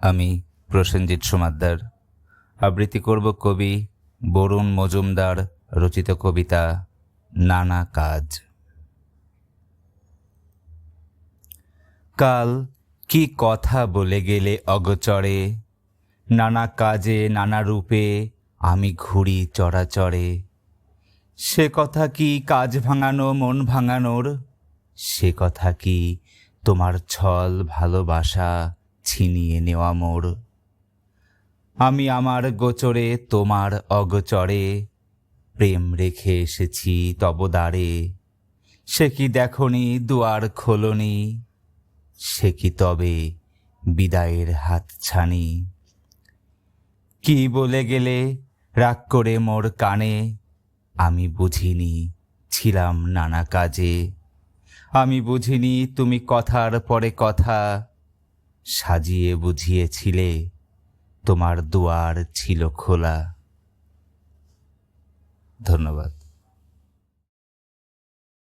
আমি প্রসেনজিৎ সোমাদ্দার। আবৃত্তি করব কবি বরুণ মজুমদার রচিত কবিতা নানা কাজ। কাল কি কথা বলে গেলে অগচরে? নানা কাজে, নানা রূপে আমি ঘুরি চড়াচড়ে সে কথা কি কাজ ভাঙানো, মন ভাঙানোর? সে কথা কি তোমার ছল ভালোবাসা? ছিনিয়ে নেওয়া মোর আমি আমার গোচরে তোমার অগচরে প্রেম রেখে এসেছি তবদারে। সে কি দেখনি দুয়ার খোলনি, সে কি তবে বিদায়ের হাত ছানি কি বলে গেলে রাগ করে মোর কানে, আমি বুঝিনি ছিলাম নানা কাজে। আমি বুঝিনি তুমি কথার পরে কথা সাজিয়ে বুঝিয়েছিলে তোমার দুয়ার ছিল খোলা। ধন্যবাদ।